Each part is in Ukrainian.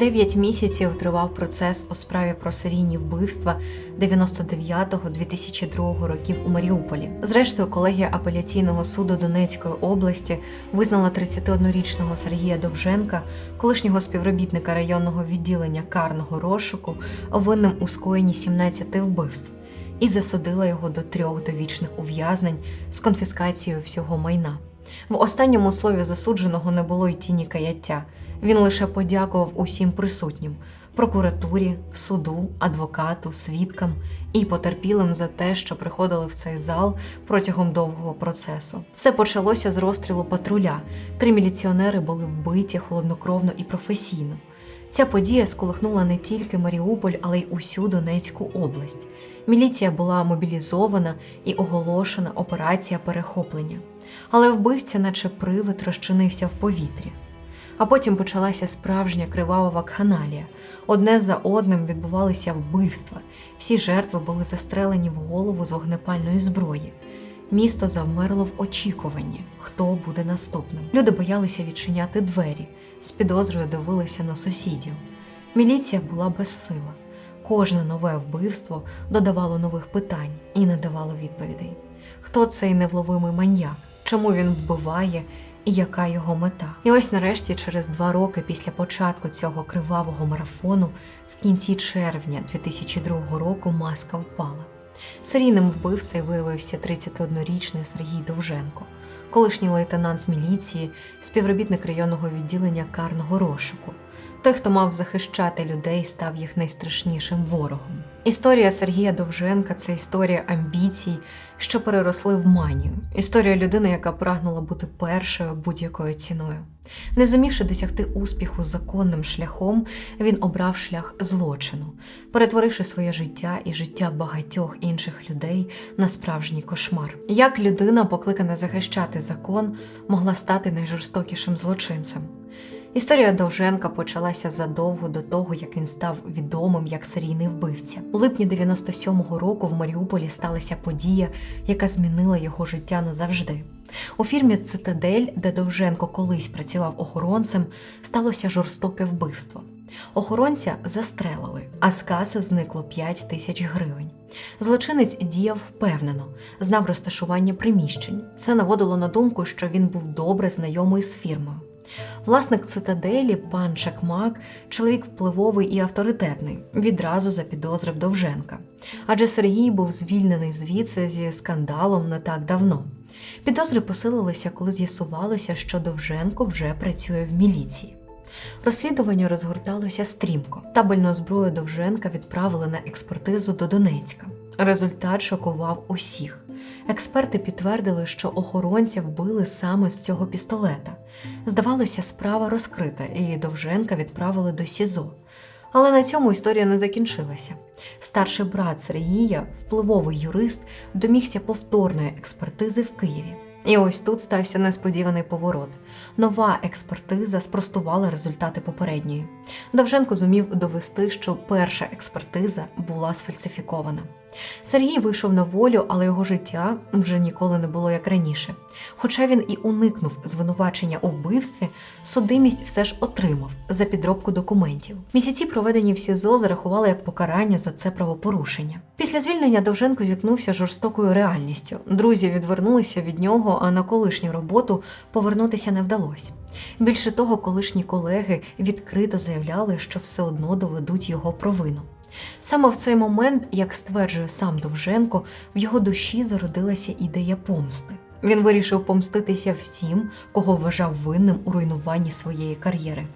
Дев'ять місяців тривав процес у справі про серійні вбивства 99-2002 років у Маріуполі. Зрештою, колегія апеляційного суду Донецької області визнала 31-річного Сергія Довженка, колишнього співробітника районного відділення карного розшуку, винним у скоєнні 17 вбивств і засудила його до трьох довічних ув'язнень з конфіскацією всього майна. В останньому слові засудженого не було й тіні каяття. Він лише подякував усім присутнім прокуратурі, суду, адвокату, свідкам і потерпілим за те, що приходили в цей зал протягом довгого процесу. Все почалося з розстрілу патруля. Три міліціонери були вбиті холоднокровно і професійно. Ця подія сколихнула не тільки Маріуполь, але й усю Донецьку область. Міліція була мобілізована і оголошена операція перехоплення. Але вбивця, наче привид, розчинився в повітрі. А потім почалася справжня кривава вакханалія. Одне за одним відбувалися вбивства. Всі жертви були застрелені в голову з вогнепальної зброї. Місто завмерло в очікуванні, хто буде наступним. Люди боялися відчиняти двері, з підозрою дивилися на сусідів. Міліція була безсила. Кожне нове вбивство додавало нових питань і не давало відповідей. Хто цей невловимий маньяк? Чому він вбиває і яка його мета? І ось нарешті, через два роки після початку цього кривавого марафону, в кінці червня 2002 року маска впала. Серійним вбивцею виявився 31-річний Сергій Довженко, колишній лейтенант міліції, співробітник районного відділення карного розшуку. Той, хто мав захищати людей, став їх найстрашнішим ворогом. Історія Сергія Довженка це історія амбіцій, що переросли в манію. Історія людини, яка прагнула бути першою будь-якою ціною. Не зумівши досягти успіху законним шляхом, він обрав шлях злочину, перетворивши своє життя і життя багатьох інших людей на справжній кошмар. Як людина, покликана захищати закон, могла стати найжорстокішим злочинцем? Історія Довженка почалася задовго до того, як він став відомим як серійний вбивця. У липні 97-го року в Маріуполі сталася подія, яка змінила його життя назавжди. У фірмі Цитадель, де Довженко колись працював охоронцем, сталося жорстоке вбивство. Охоронця застрелили, а з каси зникло 5 тисяч гривень. Злочинець діяв впевнено, знав розташування приміщень. Це наводило на думку, що він був добре знайомий з фірмою. Власник цитаделі, пан Чакмак, чоловік впливовий і авторитетний, відразу запідозрив Довженка. Адже Сергій був звільнений звідси зі скандалом не так давно. Підозри посилилися, коли з'ясувалося, що Довженко вже працює в міліції. Розслідування розгорталося стрімко. Табельну зброю Довженка відправили на експертизу до Донецька. Результат шокував усіх. Експерти підтвердили, що охоронця вбили саме з цього пістолета. Здавалося, справа розкрита, і Довженка відправили до СІЗО. Але на цьому історія не закінчилася. Старший брат Сергія, впливовий юрист, домігся повторної експертизи в Києві. І ось тут стався несподіваний поворот. Нова експертиза спростувала результати попередньої. Довженко зумів довести, що перша експертиза була сфальсифікована. Сергій вийшов на волю, але його життя вже ніколи не було як раніше. Хоча він і уникнув звинувачення у вбивстві, судимість все ж отримав за підробку документів. Місяці, проведені в СІЗО, зарахували як покарання за це правопорушення. Після звільнення Довженко зіткнувся жорстокою реальністю. Друзі відвернулися від нього, а на колишню роботу повернутися не вдалося. Більше того, колишні колеги відкрито заявляли, що все одно доведуть його провину. Саме в цей момент, як стверджує сам Довженко, в його душі зародилася ідея помсти. Він вирішив помститися всім, кого вважав винним у руйнуванні своєї кар'єри.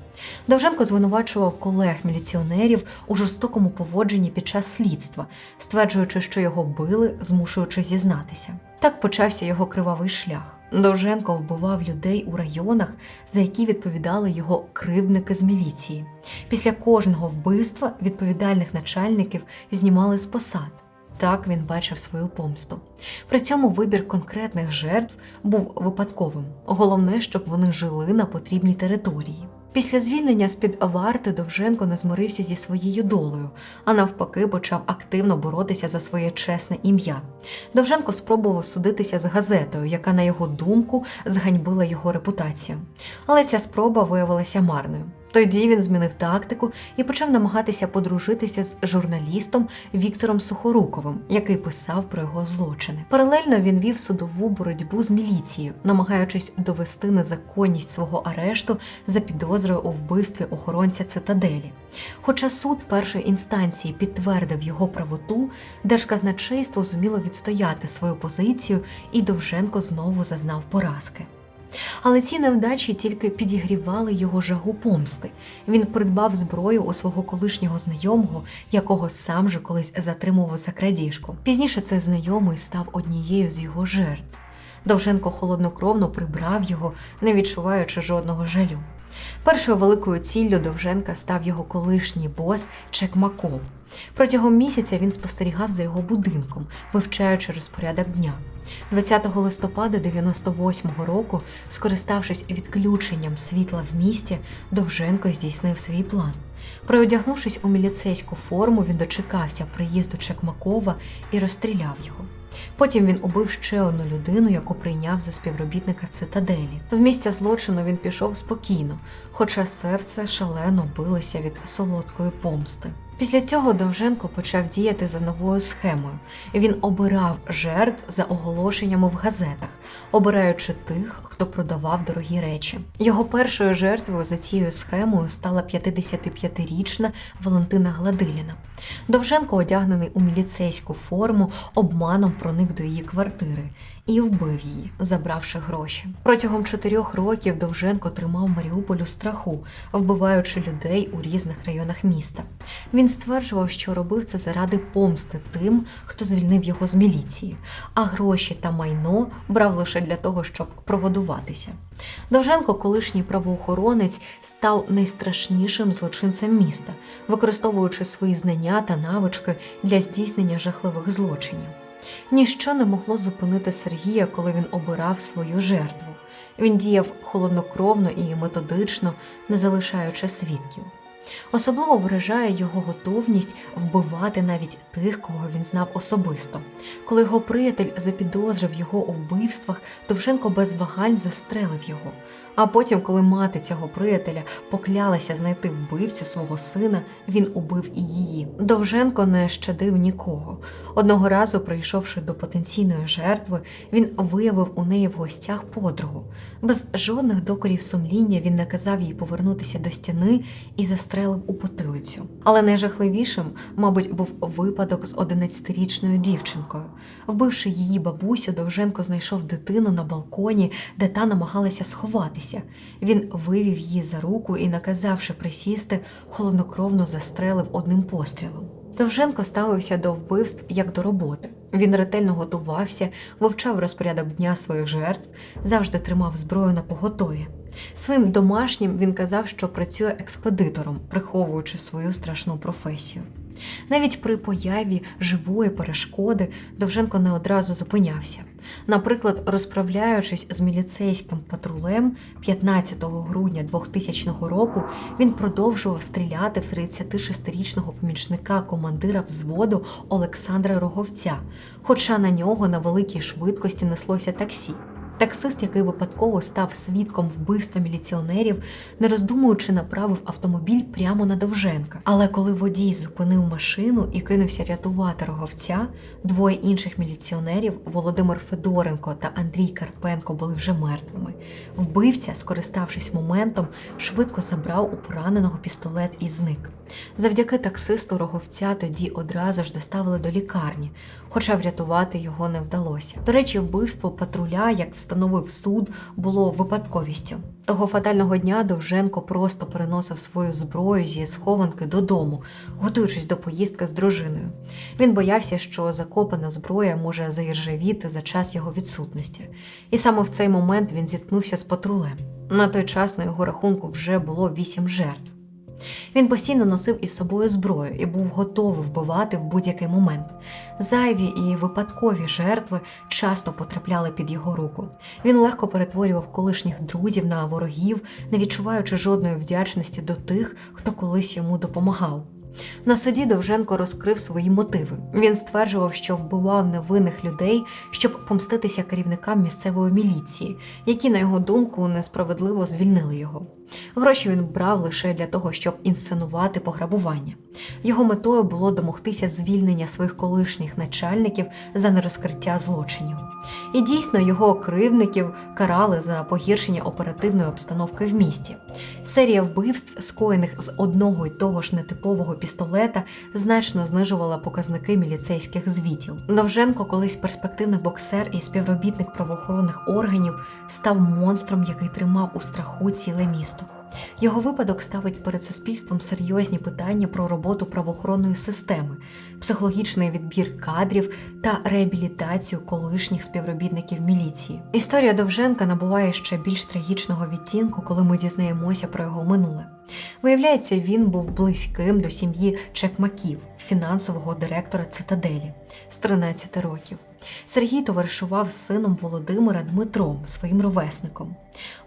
Довженко звинувачував колег-міліціонерів у жорстокому поводженні під час слідства, стверджуючи, що його били, змушуючи зізнатися. Так почався його кривавий шлях. Довженко вбивав людей у районах, за які відповідали його кривдники з міліції. Після кожного вбивства відповідальних начальників знімали з посад. Так він бачив свою помсту. При цьому вибір конкретних жертв був випадковим. Головне, щоб вони жили на потрібній території. Після звільнення з-під варти Довженко не змирився зі своєю долею, а навпаки, почав активно боротися за своє чесне ім'я. Довженко спробував судитися з газетою, яка, на його думку, зганьбила його репутацію. Але ця спроба виявилася марною. Тоді він змінив тактику і почав намагатися подружитися з журналістом Віктором Сухоруковим, який писав про його злочини. Паралельно він вів судову боротьбу з міліцією, намагаючись довести незаконність свого арешту за підозрою у вбивстві охоронця цитаделі. Хоча суд першої інстанції підтвердив його правоту, держказначейство зуміло відстояти свою позицію, і Довженко знову зазнав поразки. Але ці невдачі тільки підігрівали його жагу помсти. Він придбав зброю у свого колишнього знайомого, якого сам же колись затримував за крадіжку. Пізніше цей знайомий став однією з його жертв. Довженко холоднокровно прибрав його, не відчуваючи жодного жалю. Першою великою ціллю Довженка став його колишній бос Чекмаков. Протягом місяця він спостерігав за його будинком, вивчаючи розпорядок дня. 20 листопада 98-го року, скориставшись відключенням світла в місті, Довженко здійснив свій план. Приодягнувшись у міліцейську форму, він дочекався приїзду Чекмакова і розстріляв його. Потім він убив ще одну людину, яку прийняв за співробітника цитаделі. З місця злочину він пішов спокійно, хоча серце шалено билося від солодкої помсти. Після цього Довженко почав діяти за новою схемою. Він обирав жертв за оголошеннями в газетах, обираючи тих, хто продавав дорогі речі. Його першою жертвою за цією схемою стала 55-річна Валентина Гладиліна. Довженко, одягнений у міліцейську форму, обманом проник до її квартири і вбив її, забравши гроші. Протягом чотирьох років Довженко тримав Маріуполь у страху, вбиваючи людей у різних районах міста. Він стверджував, що робив це заради помсти тим, хто звільнив його з міліції, а гроші та майно брав лише для того, щоб прогодуватися. Довженко, колишній правоохоронець, став найстрашнішим злочинцем міста, використовуючи свої знання та навички для здійснення жахливих злочинів. Ніщо не могло зупинити Сергія, коли він обирав свою жертву. Він діяв холоднокровно і методично, не залишаючи свідків. Особливо вражає його готовність вбивати навіть тих, кого він знав особисто. Коли його приятель запідозрив його у вбивствах, Довженко без вагань застрелив його. А потім, коли мати цього приятеля поклялася знайти вбивцю свого сина, він убив і її. Довженко не щадив нікого. Одного разу, прийшовши до потенційної жертви, він виявив у неї в гостях подругу. Без жодних докорів сумління він наказав їй повернутися до стіни і застрелив у потилицю. Але найжахливішим, мабуть, був випадок з 11-річною дівчинкою. Вбивши її бабусю, Довженко знайшов дитину на балконі, де та намагалася сховатися. Він вивів її за руку і, наказавши присісти, холоднокровно застрелив одним пострілом. Довженко ставився до вбивств як до роботи. Він ретельно готувався, вивчав розпорядок дня своїх жертв, завжди тримав зброю на поготові. Своїм домашнім він казав, що працює експедитором, приховуючи свою страшну професію. Навіть при появі живої перешкоди Довженко не одразу зупинявся. Наприклад, розправляючись з міліцейським патрулем 15 грудня 2000 року, він продовжував стріляти в 36-річного помічника командира взводу Олександра Роговця, хоча на нього на великій швидкості неслося таксі. Таксист, який випадково став свідком вбивства міліціонерів, не роздумуючи, направив автомобіль прямо на Довженка. Але коли водій зупинив машину і кинувся рятувати роговця, двоє інших міліціонерів Володимир Федоренко та Андрій Карпенко були вже мертвими. Вбивця, скориставшись моментом, швидко забрав у пораненого пістолет і зник. Завдяки таксисту роговця тоді одразу ж доставили до лікарні, хоча врятувати його не вдалося. До речі, вбивство патруля, як встановив суд, було випадковістю. Того фатального дня Довженко просто переносив свою зброю зі схованки додому, готуючись до поїздки з дружиною. Він боявся, що закопана зброя може заіржавіти за час його відсутності. І саме в цей момент він зіткнувся з патрулем. На той час на його рахунку вже було вісім жертв. Він постійно носив із собою зброю і був готовий вбивати в будь-який момент. Зайві і випадкові жертви часто потрапляли під його руку. Він легко перетворював колишніх друзів на ворогів, не відчуваючи жодної вдячності до тих, хто колись йому допомагав. На суді Довженко розкрив свої мотиви. Він стверджував, що вбивав невинних людей, щоб помститися керівникам місцевої міліції, які, на його думку, несправедливо звільнили його. Гроші він брав лише для того, щоб інсценувати пограбування. Його метою було домогтися звільнення своїх колишніх начальників за нерозкриття злочинів. І дійсно його кривдників карали за погіршення оперативної обстановки в місті. Серія вбивств, скоєних з одного й того ж нетипового пістолета, значно знижувала показники міліцейських звітів. Довженко, колись перспективний боксер і співробітник правоохоронних органів, став монстром, який тримав у страху ціле місто. Його випадок ставить перед суспільством серйозні питання про роботу правоохоронної системи, психологічний відбір кадрів та реабілітацію колишніх співробітників міліції. Історія Довженка набуває ще більш трагічного відтінку, коли ми дізнаємося про його минуле. Виявляється, він був близьким до сім'ї Чекмаків, фінансового директора цитаделі з 13 років. Сергій товаришував з сином Володимира Дмитром, своїм ровесником.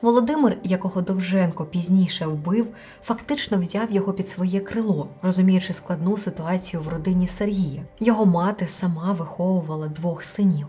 Володимир, якого Довженко пізніше вбив, фактично взяв його під своє крило, розуміючи складну ситуацію в родині Сергія. Його мати сама виховувала двох синів.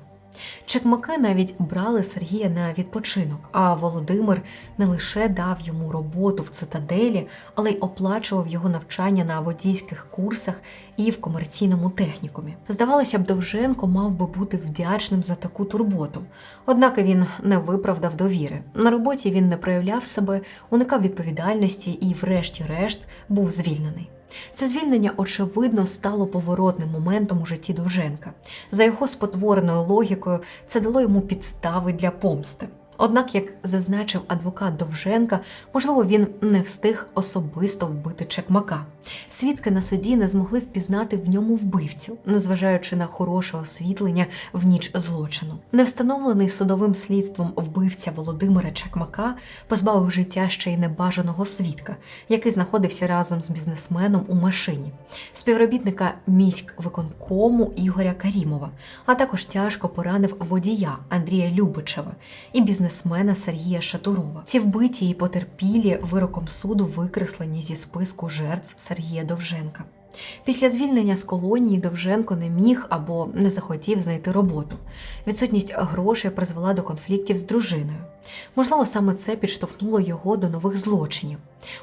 Чекмаки навіть брали Сергія на відпочинок, а Володимир не лише дав йому роботу в цитаделі, але й оплачував його навчання на водійських курсах і в комерційному технікумі. Здавалося б, Довженко мав би бути вдячним за таку турботу. Однак він не виправдав довіри. На роботі він не проявляв себе, уникав відповідальності і, врешті-решт, був звільнений. Це звільнення, очевидно, стало поворотним моментом у житті Довженка. За його спотвореною логікою, це дало йому підстави для помсти. Однак, як зазначив адвокат Довженка, можливо, він не встиг особисто вбити Чекмака. Свідки на суді не змогли впізнати в ньому вбивцю, незважаючи на хороше освітлення в ніч злочину. Невстановлений судовим слідством вбивця Володимира Чекмака позбавив життя ще й небажаного свідка, який знаходився разом з бізнесменом у машині, співробітника міськвиконкому Ігоря Карімова, а також тяжко поранив водія Андрія Любичева і бізнесмена Сергія Шатурова. Ці вбиті і потерпілі вироком суду викреслені зі списку жертв Сергія Довженка. Після звільнення з колонії Довженко не міг або не захотів знайти роботу. Відсутність грошей призвела до конфліктів з дружиною. Можливо, саме це підштовхнуло його до нових злочинів.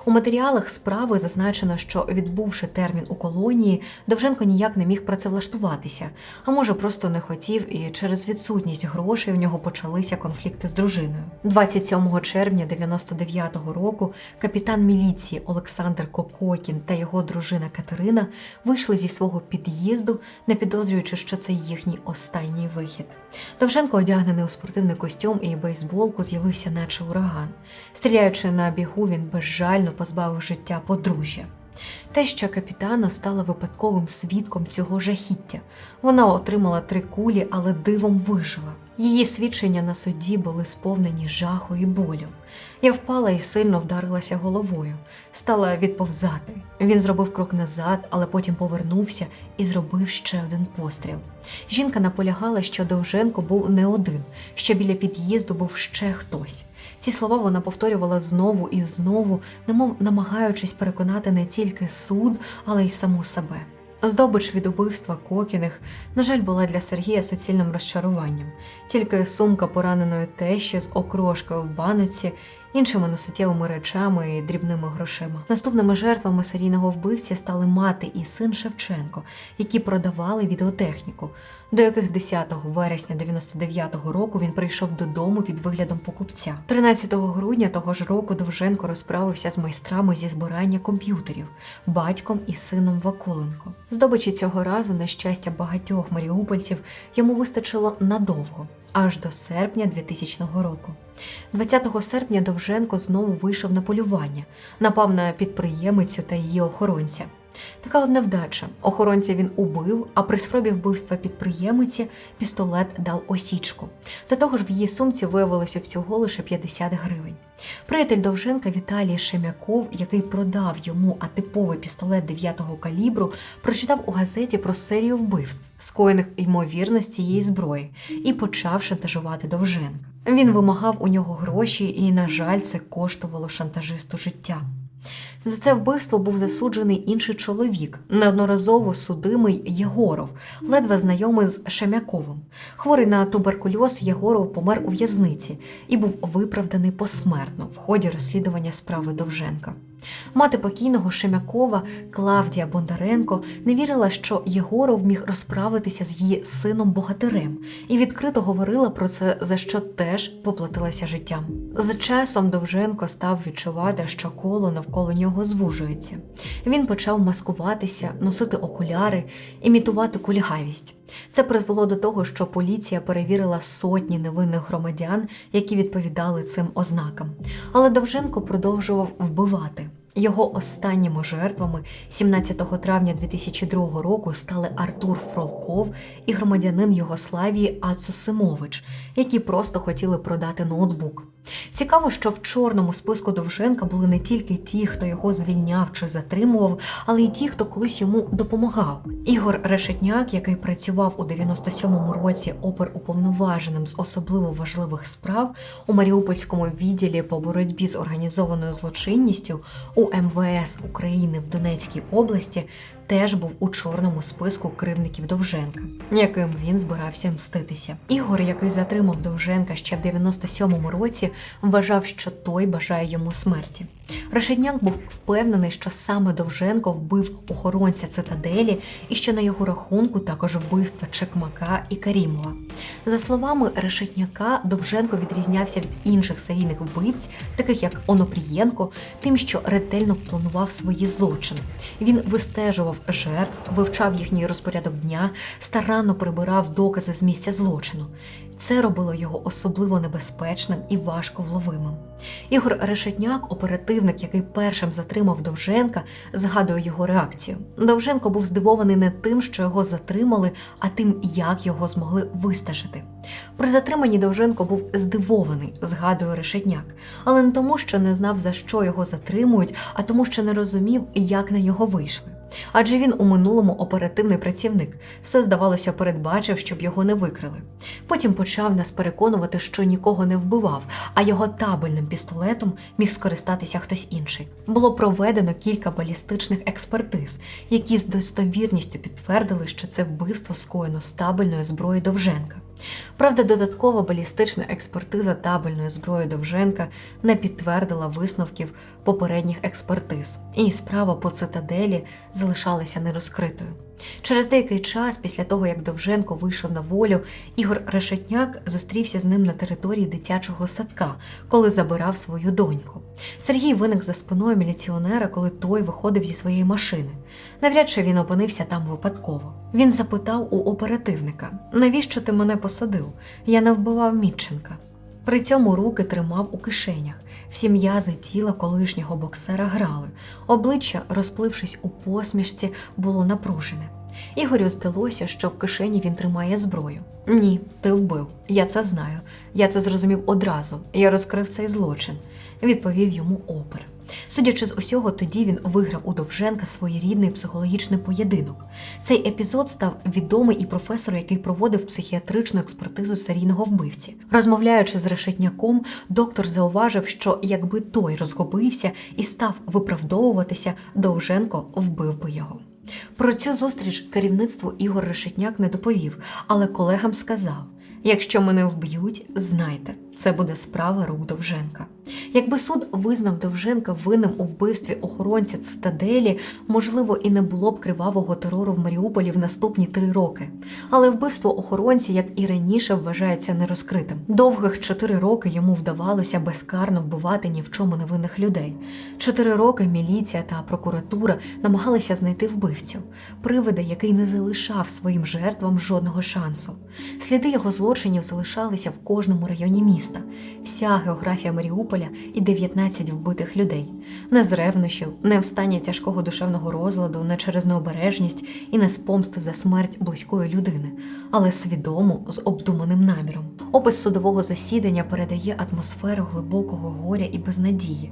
У матеріалах справи зазначено, що відбувши термін у колонії, Довженко ніяк не міг працевлаштуватися, а може просто не хотів, і через відсутність грошей у нього почалися конфлікти з дружиною. 27 червня 99-го року капітан міліції Олександр Кококін та його дружина Катерина вийшли зі свого під'їзду, не підозрюючи, що це їхній останній вихід. Довженко, одягнений у спортивний костюм і бейсболку, з'явився наче ураган. Стріляючи на бігу, він безжально позбавив життя подружжя. Теща капітана стала випадковим свідком цього жахіття. Вона отримала три кулі, але дивом вижила. Її свідчення на суді були сповнені жаху і болю. Я впала і сильно вдарилася головою, стала відповзати. Він зробив крок назад, але потім повернувся і зробив ще один постріл. Жінка наполягала, що Довженко був не один, що біля під'їзду був ще хтось. Ці слова вона повторювала знову і знову, немов намагаючись переконати не тільки суд, але й саму себе. Здобич від убивства Кокіних, на жаль, була для Сергія суцільним розчаруванням. Тільки сумка пораненої тещі з окрошкою в баноці, іншими несуттєвими речами і дрібними грошима. Наступними жертвами серійного вбивця стали мати і син Шевченко, які продавали відеотехніку, до яких 10 вересня 99-го року він прийшов додому під виглядом покупця. 13 грудня того ж року Довженко розправився з майстрами зі збирання комп'ютерів, батьком і сином Вакуленко. Здобичі цього разу, на щастя багатьох маріупольців, йому вистачило надовго, аж до серпня 2000 року. 20 серпня Довженко знову вийшов на полювання, напав на підприємицю та її охоронця. Така от невдача. Охоронця він убив, а при спробі вбивства підприємиці пістолет дав осічку. До того ж, в її сумці виявилося всього лише 50 гривень. Приятель Довженка Віталій Шемяков, який продав йому атиповий пістолет 9-го калібру, прочитав у газеті про серію вбивств, скоєних ймовірно з цієї зброї, і почав шантажувати Довженка. Він вимагав у нього гроші, і, на жаль, це коштувало шантажисту життя. За це вбивство був засуджений інший чоловік, неодноразово судимий Єгоров, ледве знайомий з Шемяковим. Хворий на туберкульоз Єгоров помер у в'язниці і був виправданий посмертно в ході розслідування справи Довженка. Мати покійного Шемякова Клавдія Бондаренко не вірила, що Єгоров міг розправитися з її сином богатирем, і відкрито говорила про це, за що теж поплатилася життям. З часом Довженко став відчувати, що коло навколо нього звужується. Він почав маскуватися, носити окуляри, імітувати кульгавість. Це призвело до того, що поліція перевірила сотні невинних громадян, які відповідали цим ознакам. Але Довженко продовжував вбивати. Його останніми жертвами 17 травня 2002 року стали Артур Фролков і громадянин Югославії Ацу Симович, які просто хотіли продати ноутбук. Цікаво, що в чорному списку Довженка були не тільки ті, хто його звільняв чи затримував, але й ті, хто колись йому допомагав. Ігор Решетняк, який працював у 97-му році оперуповноваженим з особливо важливих справ у Маріупольському відділі по боротьбі з організованою злочинністю у МВС України в Донецькій області, теж був у чорному списку кривників Довженка, яким він збирався мститися. Ігор, який затримав Довженка ще в 97-му році, вважав, що той бажає йому смерті. Решетняк був впевнений, що саме Довженко вбив охоронця цитаделі і що на його рахунку також вбивства Чекмака і Карімова. За словами Решетняка, Довженко відрізнявся від інших серійних вбивць, таких як Онопрієнко, тим, що ретельно планував свої злочини. Він вистежував жертв, вивчав їхній розпорядок дня, старанно прибирав докази з місця злочину. Це робило його особливо небезпечним і важко вловимим. Ігор Решетняк, оперативник, який першим затримав Довженка, згадує його реакцію. Довженко був здивований не тим, що його затримали, а тим, як його змогли вистежити. При затриманні Довженко був здивований, згадує Решетняк, але не тому, що не знав, за що його затримують, а тому, що не розумів, як на нього вийшли. Адже він у минулому оперативний працівник, все здавалося, передбачив, щоб його не викрили. Потім почав нас переконувати, що нікого не вбивав, а його табельним пістолетом міг скористатися хтось інший. Було проведено кілька балістичних експертиз, які з достовірністю підтвердили, що це вбивство скоєно з табельної зброї Довженка. Правда, додаткова балістична експертиза табельної зброї Довженка не підтвердила висновків попередніх експертиз, і справа по цитаделі залишалася нерозкритою. Через деякий час, після того як Довженко вийшов на волю, Ігор Решетняк зустрівся з ним на території дитячого садка, коли забирав свою доньку. Сергій виник за спиною міліціонера, коли той виходив зі своєї машини. Навряд чи він опинився там випадково. Він запитав у оперативника: навіщо ти мене посадив? Я не вбивав Мітченка. При цьому руки тримав у кишенях. Всі м'язи тіла колишнього боксера грали. Обличчя, розплившись у посмішці, було напружене. Ігорю здалося, що в кишені він тримає зброю. Ні, ти вбив. Я це знаю. Я це зрозумів одразу. Я розкрив цей злочин, відповів йому опер. Судячи з усього, тоді він виграв у Довженка своєрідний психологічний поєдинок. Цей епізод став відомий і професору, який проводив психіатричну експертизу серійного вбивці. Розмовляючи з решетняком, доктор зауважив, що якби той розгубився і став виправдовуватися, Довженко вбив би його. Про цю зустріч керівництву Ігор Решетняк не доповів, але колегам сказав: якщо мене вб'ють, знайте, це буде справа рук Довженка. Якби суд визнав Довженка винним у вбивстві охоронця цитаделі, можливо, і не було б кривавого терору в Маріуполі в наступні три роки. Але вбивство охоронця, як і раніше, вважається нерозкритим. Довгих чотири роки йому вдавалося безкарно вбивати ні в чому невинних людей. Чотири роки міліція та прокуратура намагалися знайти вбивцю, привида, який не залишав своїм жертвам жодного шансу. Сліди його злочинів залишалися в кожному районі міста. Вся географія Маріуполя і 19 вбитих людей. Не з ревнощів, не в стані тяжкого душевного розладу, не через необережність і не з помсти за смерть близької людини, але свідомо з обдуманим наміром. Опис судового засідання передає атмосферу глибокого горя і безнадії.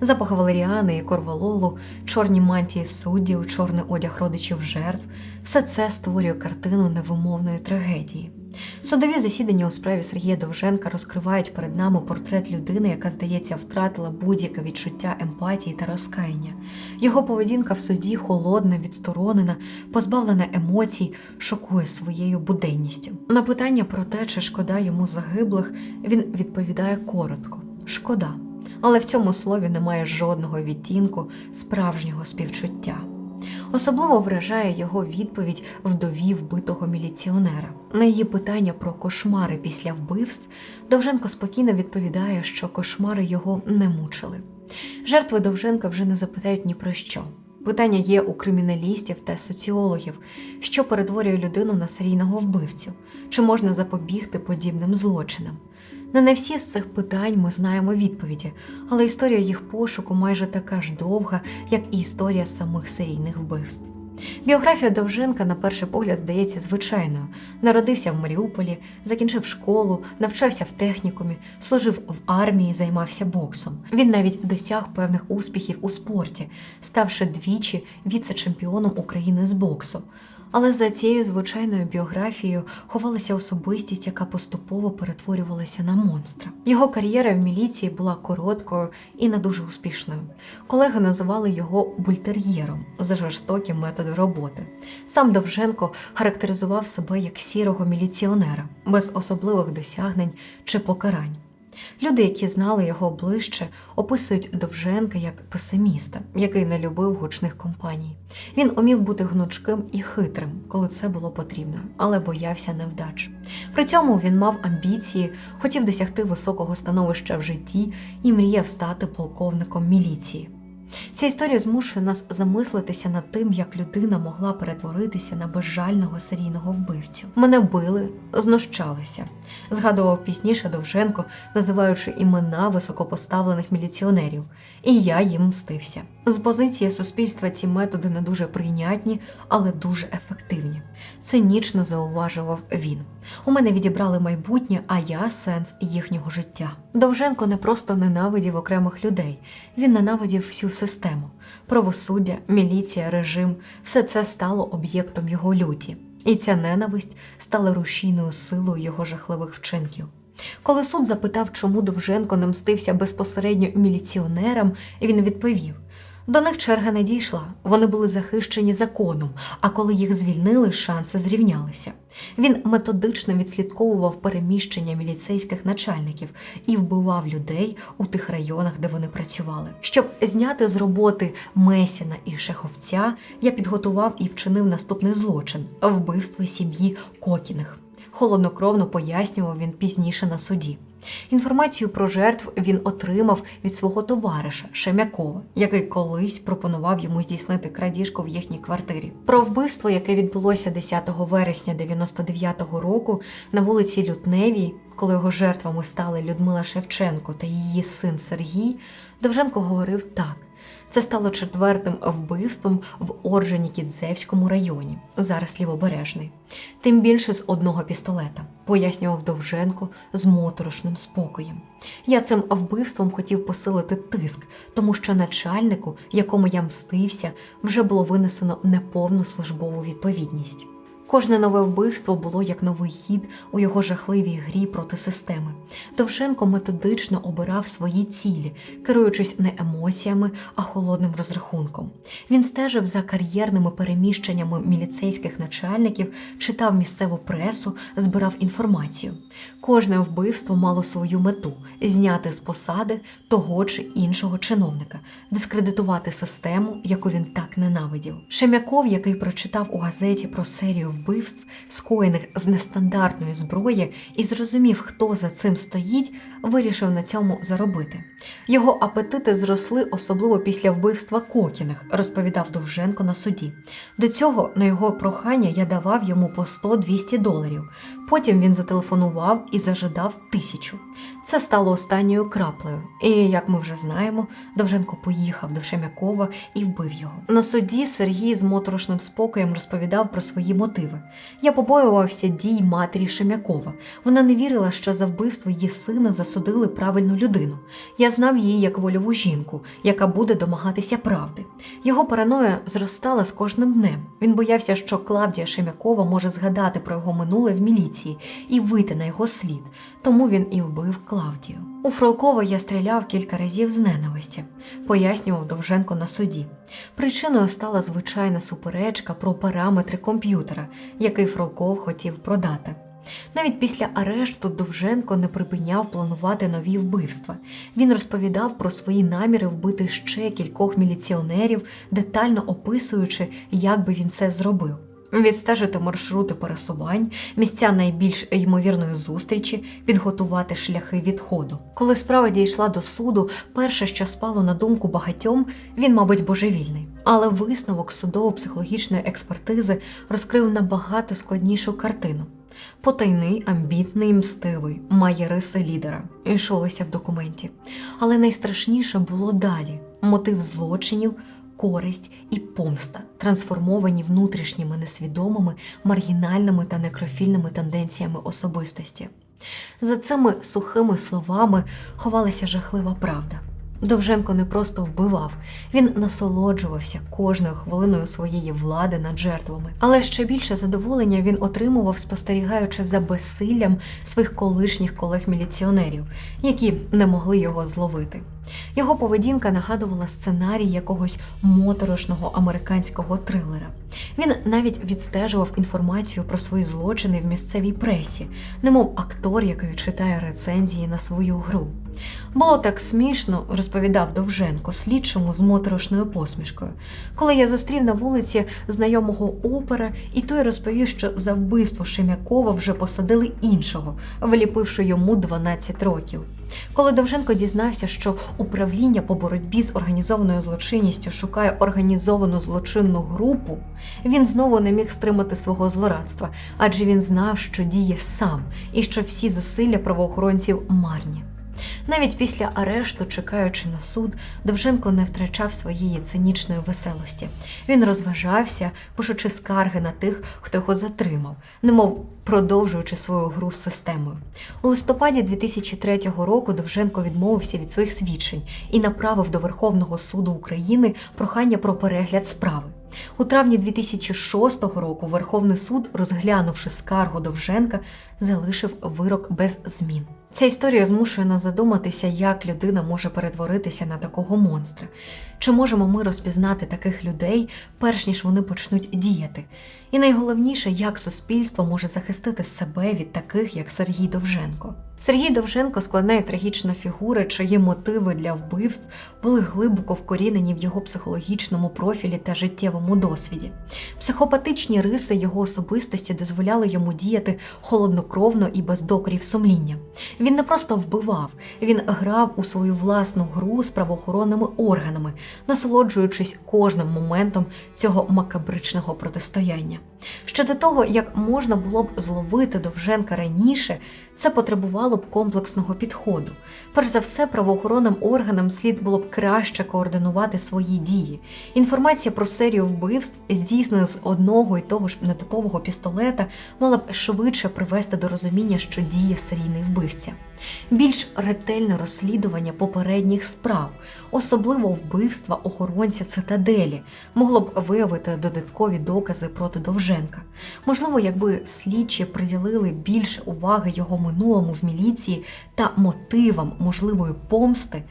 Запах валеріани і корвалолу, чорні мантії суддів, чорний одяг родичів жертв все це створює картину невимовної трагедії. Судові засідання у справі Сергія Довженка розкривають перед нами портрет людини, яка, здається, втратила будь-яке відчуття емпатії та розкаяння. Його поведінка в суді холодна, відсторонена, позбавлена емоцій, шокує своєю буденністю. На питання про те, чи шкода йому загиблих, він відповідає коротко: шкода. Але в цьому слові немає жодного відтінку справжнього співчуття. Особливо вражає його відповідь вдові вбитого міліціонера. На її питання про кошмари після вбивств Довженко спокійно відповідає, що кошмари його не мучили. Жертви Довженка вже не запитають ні про що. Питання є у криміналістів та соціологів, що перетворює людину на серійного вбивцю, чи можна запобігти подібним злочинам. Не на всі з цих питань ми знаємо відповіді, але історія їх пошуку майже така ж довга, як і історія самих серійних вбивств. Біографія Довженка, на перший погляд, здається звичайною. Народився в Маріуполі, закінчив школу, навчався в технікумі, служив в армії, займався боксом. Він навіть досяг певних успіхів у спорті, ставши двічі віце-чемпіоном України з боксу. Але за цією звичайною біографією ховалася особистість, яка поступово перетворювалася на монстра. Його кар'єра в міліції була короткою і не дуже успішною. Колеги називали його бультер'єром за жорстокі методи роботи. Сам Довженко характеризував себе як сірого міліціонера, без особливих досягнень чи покарань. Люди, які знали його ближче, описують Довженка як песиміста, який не любив гучних компаній. Він умів бути гнучким і хитрим, коли це було потрібно, але боявся невдач. При цьому він мав амбіції, хотів досягти високого становища в житті і мріяв стати полковником міліції. Ця історія змушує нас замислитися над тим, як людина могла перетворитися на безжального серійного вбивцю. Мене били, знущалися. Згадував пізніше Довженко, називаючи імена високопоставлених міліціонерів, і я їм мстився. З позиції суспільства ці методи не дуже прийнятні, але дуже ефективні. Цинічно зауважував він. У мене відібрали майбутнє, а я сенс їхнього життя. Довженко не просто ненавидів окремих людей, він ненавидів всю систему. Правосуддя, міліція, режим все це стало об'єктом його люті. І ця ненависть стала рушійною силою його жахливих вчинків. Коли суд запитав, чому Довженко не мстився безпосередньо міліціонерам, він відповів: до них черга не дійшла, вони були захищені законом, а коли їх звільнили, шанси зрівнялися. Він методично відслідковував переміщення міліцейських начальників і вбивав людей у тих районах, де вони працювали. Щоб зняти з роботи Месіна і Шеховця, я підготував і вчинив наступний злочин вбивство сім'ї Кокіних. Холоднокровно пояснював він пізніше на суді. Інформацію про жертв він отримав від свого товариша Шемякова, який колись пропонував йому здійснити крадіжку в їхній квартирі. Про вбивство, яке відбулося 10 вересня 99-го року на вулиці Лютневій, коли його жертвами стали Людмила Шевченко та її син Сергій, Довженко говорив так. Це стало четвертим вбивством в Оржені Кідзевському районі, зараз лівобережний. Тим більше з одного пістолета, пояснював Довженко з моторошним спокоєм. Я цим вбивством хотів посилити тиск, тому що начальнику, якому я мстився, вже було винесено неповну службову відповідність. Кожне нове вбивство було як новий хід у його жахливій грі проти системи. Довженко методично обирав свої цілі, керуючись не емоціями, а холодним розрахунком. Він стежив за кар'єрними переміщеннями міліцейських начальників, читав місцеву пресу, збирав інформацію. Кожне вбивство мало свою мету зняти з посади того чи іншого чиновника, дискредитувати систему, яку він так ненавидів. Шемяков, який прочитав у газеті про серію вбивств, скоєних з нестандартної зброї, і зрозумів, хто за цим стоїть, вирішив на цьому заробити. Його апетити зросли особливо після вбивства Кокіних, розповідав Довженко на суді. До цього, на його прохання, я давав йому по 100-200 доларів. Потім він зателефонував і зажадав тисячу. Це стало останньою краплею. І, як ми вже знаємо, Довженко поїхав до Шемякова і вбив його. На суді Сергій з моторошним спокоєм розповідав про свої мотиви. Мотиви. Я побоювався дій матері Шемякова. Вона не вірила, що за вбивство її сина засудили правильну людину. Я знав її як вольову жінку, яка буде домагатися правди. Його параноя зростала з кожним днем. Він боявся, що Клавдія Шемякова може згадати про його минуле в міліції і вийти на його слід. Тому він і вбив Клавдію. У Фролкова я стріляв кілька разів з ненависті, пояснював Довженко на суді. Причиною стала звичайна суперечка про параметри комп'ютера, який Фролков хотів продати. Навіть після арешту Довженко не припиняв планувати нові вбивства. Він розповідав про свої наміри вбити ще кількох міліціонерів, детально описуючи, як би він це зробив. Відстежити маршрути пересувань, місця найбільш ймовірної зустрічі, підготувати шляхи відходу. Коли справа дійшла до суду, перше, що спало на думку багатьом, він, мабуть, божевільний. Але висновок судово-психологічної експертизи розкрив набагато складнішу картину. Потайний, амбітний, мстивий, має риси лідера, йшлося в документі. Але найстрашніше було далі мотив злочинів, користь і помста, трансформовані внутрішніми несвідомими, маргінальними та некрофільними тенденціями особистості. За цими сухими словами ховалася жахлива правда. Довженко не просто вбивав, він насолоджувався кожною хвилиною своєї влади над жертвами. Але ще більше задоволення він отримував, спостерігаючи за безсиллям своїх колишніх колег-міліціонерів, які не могли його зловити. Його поведінка нагадувала сценарій якогось моторошного американського трилера. Він навіть відстежував інформацію про свої злочини в місцевій пресі, немов актор, який читає рецензії на свою гру. Було так смішно, розповідав Довженко слідчому з моторошною посмішкою. Коли я зустрів на вулиці знайомого опера, і той розповів, що за вбивство Шемякова вже посадили іншого, вліпивши йому 12 років. Коли Довженко дізнався, що управління по боротьбі з організованою злочинністю шукає організовану злочинну групу, він знову не міг стримати свого злорадства, адже він знав, що діє сам і що всі зусилля правоохоронців марні. Навіть після арешту, чекаючи на суд, Довженко не втрачав своєї цинічної веселості. Він розважався, пишучи скарги на тих, хто його затримав, немов продовжуючи свою гру з системою. У листопаді 2003 року Довженко відмовився від своїх свідчень і направив до Верховного суду України прохання про перегляд справи. У травні 2006 року Верховний суд, розглянувши скаргу Довженка, залишив вирок без змін. Ця історія змушує нас задуматися, як людина може перетворитися на такого монстра. Чи можемо ми розпізнати таких людей, перш ніж вони почнуть діяти? І найголовніше, як суспільство може захистити себе від таких, як Сергій Довженко. Сергій Довженко складна трагічна фігура, чиї мотиви для вбивств були глибоко вкорінені в його психологічному профілі та життєвому досвіді. Психопатичні риси його особистості дозволяли йому діяти холоднокровно і без докорів сумління. Він не просто вбивав, він грав у свою власну гру з правоохоронними органами, насолоджуючись кожним моментом цього макабричного протистояння. Щодо того, як можна було б зловити Довженка раніше, це потребувало б комплексного підходу. Перш за все, правоохоронним органам слід було б краще координувати свої дії. Інформація про серію вбивств, здійснених з одного і того ж нетипового пістолета, мала б швидше привести до розуміння, що діє серійний вбивця. Більш ретельне розслідування попередніх справ, особливо вбивства охоронця цитаделі, могло б виявити додаткові докази проти Довженка. Можливо, якби слідчі приділили більше уваги його минулому в міліції та мотивам можливої помсти,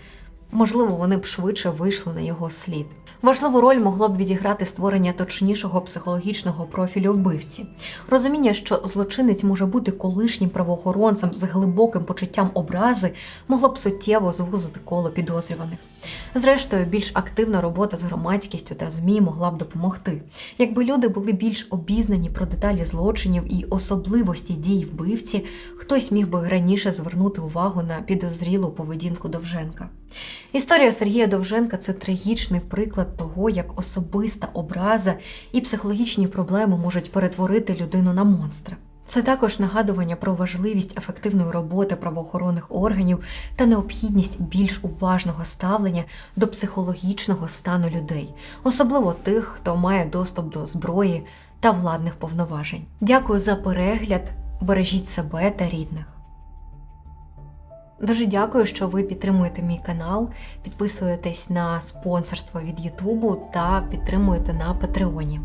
можливо, вони б швидше вийшли на його слід. Важливу роль могло б відіграти створення точнішого психологічного профілю вбивці, розуміння, що злочинець може бути колишнім правоохоронцем з глибоким почуттям образи, могло б суттєво звузити коло підозрюваних. Зрештою, більш активна робота з громадськістю та ЗМІ могла б допомогти. Якби люди були більш обізнані про деталі злочинів і особливості дій вбивці, хтось міг би раніше звернути увагу на підозрілу поведінку Довженка. Історія Сергія Довженка це трагічний приклад того, як особиста образа і психологічні проблеми можуть перетворити людину на монстра. Це також нагадування про важливість ефективної роботи правоохоронних органів та необхідність більш уважного ставлення до психологічного стану людей, особливо тих, хто має доступ до зброї та владних повноважень. Дякую за перегляд, бережіть себе та рідних. Дуже дякую, що ви підтримуєте мій канал, підписуєтесь на спонсорство від Ютубу та підтримуєте на Патреоні.